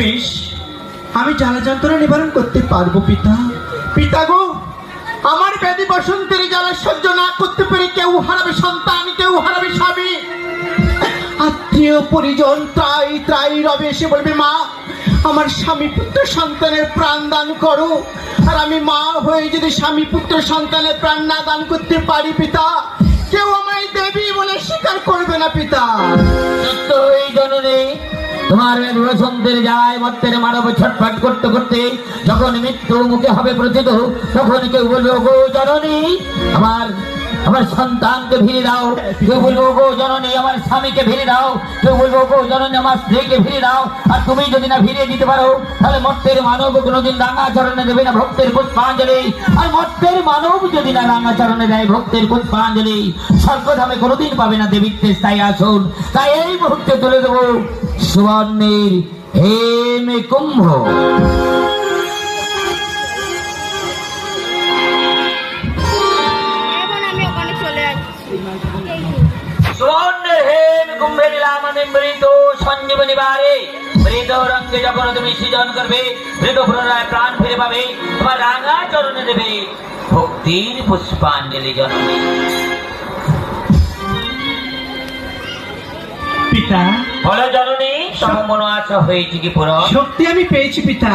বেশ আমি জ্বালা যন্ত্রণা নিবারণ করতে পারব, পিতা। পিতা গো, আমার ব্যাধি বসন্তের জ্বালা সহ্য না করতে পেরে কেউ হারাবে সন্তান, কেউ হারাবে স্বামী। আত্মীয় পরিজন ত্রাই ত্রাই রবে এসে বলবে, মা, আমার স্বামী পুত্র সন্তানের প্রাণ দান করো। আর আমি মা হয়ে যদি স্বামী পুত্র সন্তানের প্রাণ না দান করতে পারি, পিতা, কেউ আমায় দেবী বলে স্বীকার করবে না, পিতা। তোমার সন্ধ্যের যায় মর্তের মানব ছটফট করতে করতে যখন মৃত্যু মুখে হবে প্রচিত তখন কেউ বলবে গো জননী, আমার আমার সন্তানকে ফিরে দাও। কেউ বলব গো জননী, আমার স্বামীকে ফিরে দাও। কেউ বলব গো জননী, আমার স্ত্রীকে ফিরে দাও। আর তুমি যদি না ফিরিয়ে দিতে পারো, তাহলে মর্তের মানব কোনোদিন রাঙা চরণে দেবে না ভক্তের পুষ্পাঞ্জলি। আর মর্তের মানব যদি না রাঙা চরণে দেয় ভক্তের পুষ্পাঞ্জলি, স্বর্গধামে কোনোদিন পাবে না দেবীত্বের স্থায়ী আসন। তাই এই মুহূর্তে তুলে দেবো সুবর্ণের হেমে কুম্ভ। হেম কুম্ভে নিলাম মৃত সঞ্জীবনী বারে মৃত রঙ্গে যখন তুমি সৃজন করবে মৃত পুনরায় প্রাণ ফিরে পাবে তোমার রাঙা চরণে দেবে ভক্তির পুষ্পাঞ্জলি জননী পিতা বলো জননী সম আশা হয়েছে কি পুরো? শক্তি আমি পেয়েছি পিতা।